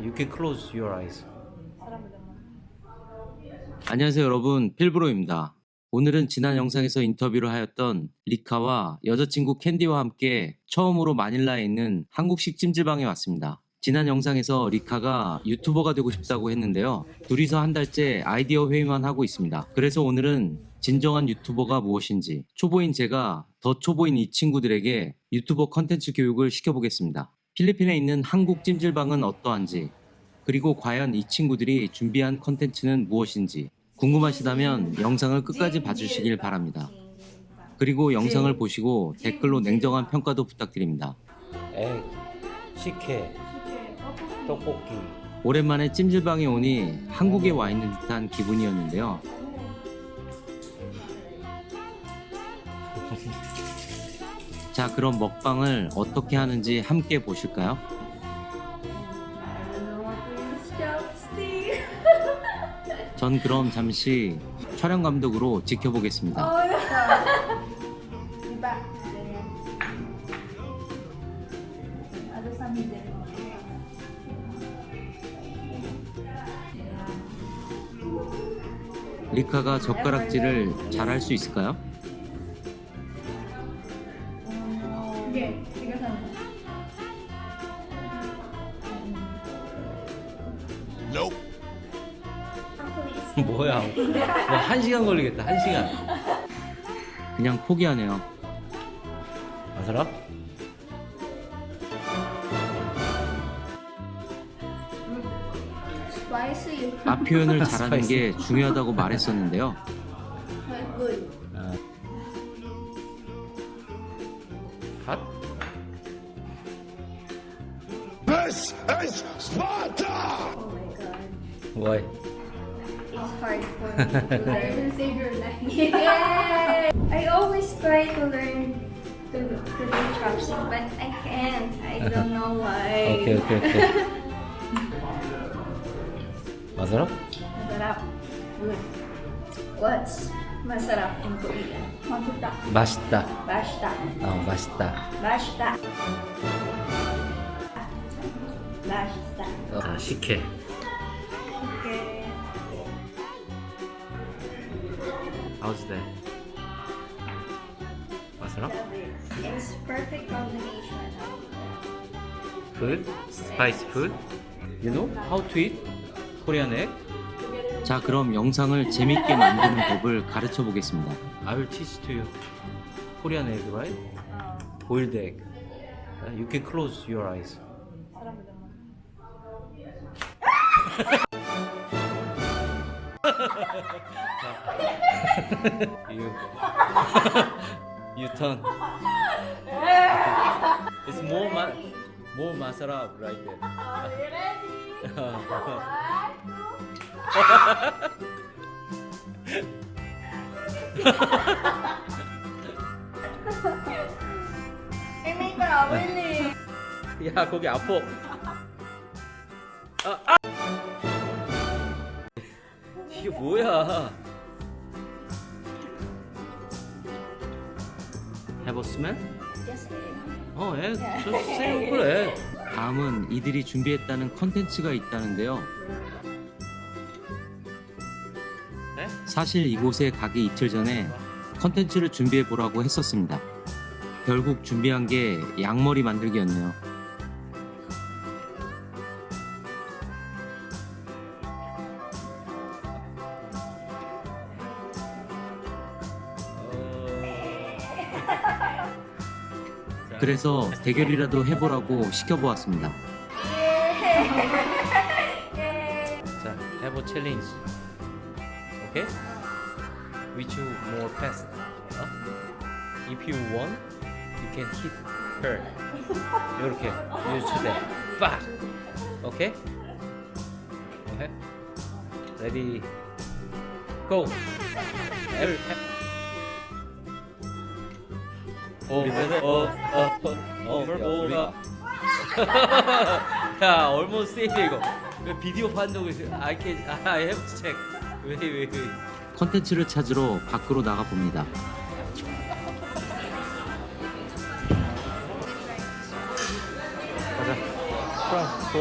You can close your eyes. 안녕하세요 여러분 필브로입니다. 오늘은 지난 영상에서 인터뷰를 하였던 리카와 여자친구 캔디와 함께 처음으로 마닐라에 있는 한국식 찜질방에 왔습니다. 지난 영상에서 리카가 유튜버가 되고 싶다고 했는데요. 둘이서 한 달째 아이디어 회의만 하고 있습니다. 그래서 오늘은 진정한 유튜버가 무엇인지 초보인 제가 더 초보인 이 친구들에게 유튜버 컨텐츠 교육을 시켜보겠습니다. 필리핀에 있는 한국 찜질방은 어떠한지 그리고 과연 이 친구들이 준비한 컨텐츠는 무엇인지 궁금하시다면 영상을 끝까지 봐주시길 바랍니다. 그리고 영상을 보시고 댓글로 냉정한 평가도 부탁드립니다. egg, 식혜, 떡볶이. 오랜만에 찜질방에 오니 한국에 와 있는 듯한 기분이었는데요. 자, 그럼 먹방을 어떻게 하는지 함께 보실까요? 전 그럼 잠시 촬영 감독으로 지켜보겠습니다. 리카가 젓가락질을 잘 할 수 있을까요? Sige sa mo. Actually, 뭐야? 뭐한 시간 걸리겠다. 한 시간. 그냥 포기하네요. 아서라? spicy. 앞 표현을 잘하는 게 중요하다고 말했었는데요. Hat. This is Sparta! Oh my god. Why? It's hard for me to learn. You save your life. Yay! I always try to learn to, to do chopstick, but I can't. I don't know why. Okay, okay, okay. Masarap? Masarap. Good. What's masarap in Korean? Masarap. 맛있다. Basta. 어 맛있다. Basta. Basta. 어, 식혜. Okay. How's that? 아서라? It's perfect combination. Food? Spice food? You know how to eat Korean egg? 자, 그럼 영상을 재밌게 만드는 법을 가르쳐 보겠습니다. I will teach to you. Korean egg, right? Boiled egg. Uh, You can close your eyes. you, you turn. It's more ma, more masala right there. Towel eh. 야 거기 아파. 아, 아! 이게 뭐야? kidding. 어, 애, 저 세요 그래. 다음은 이들이 준비했다는 컨텐츠가 있다는데요. 네? 사실 이곳에 가기 이틀 전에 컨텐츠를 준비해 보라고 했었습니다. 결국 준비한 게 양머리 만들기였네요. 그래서 대결이라도 해보라고 시켜보았습니다. 자, a challenge. Okay? Which more fast? 어? If you won, you can hit her. 이렇게 them. 빡. Okay? Okay? Ready? Go. Every. 어, 어, 어, 어, 어, 어, 야, almost same 이거. 왜 비디오 판독을 I can I have to check. 왜, 왜, 왜. 컨텐츠를 찾으러 밖으로 나가 봅니다. 가자. 프랑, 고.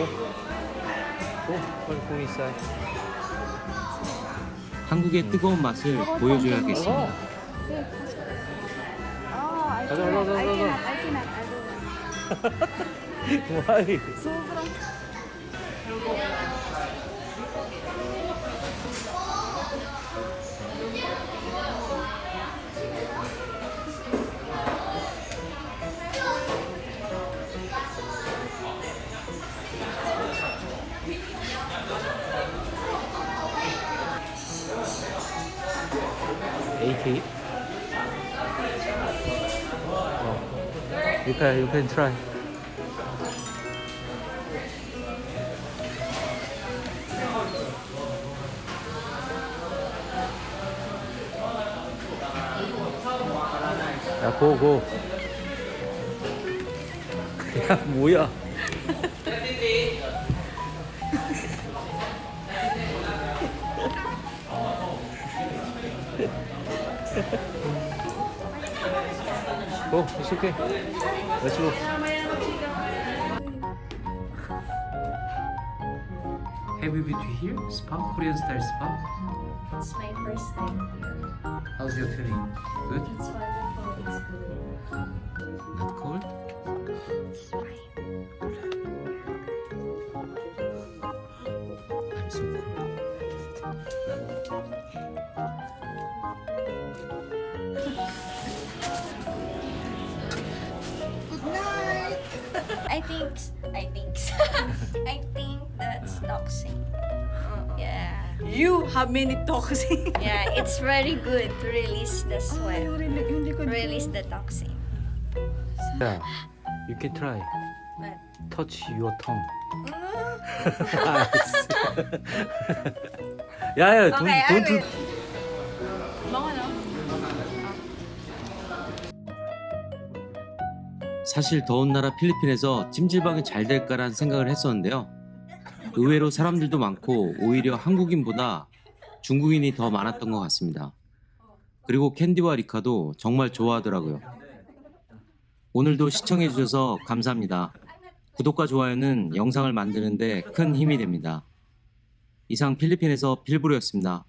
빨리 go inside. 한국의 뜨거운 맛을 보여줘야겠습니다. Oh, I Gaza, cannot, gaza, I gaza. cannot, I cannot, I don't want. Why? Sobrang AK. Oh. You can you can try. 야, 고, 고. 야, 뭐야. 고, it's okay. Let's go. Have you been to here? Spa? Korean style spa? It's my first time here. How's your feeling? Good? think, I think, I think that's toxic. Yeah. You have many toxin. Yeah, it's very good to release the sweat, hindi ko release the toxin. Yeah, you can try. But Touch your tongue. 야야, 돈, Okay, I 돈, 돈. will. Mga no? 사실 더운 나라 필리핀에서 찜질방이 잘 될까란 생각을 했었는데요. 의외로 사람들도 많고 오히려 한국인보다 중국인이 더 많았던 것 같습니다. 그리고 캔디와 리카도 정말 좋아하더라고요. 오늘도 시청해주셔서 감사합니다. 구독과 좋아요는 영상을 만드는데 큰 힘이 됩니다. 이상 필리핀에서 필브로였습니다.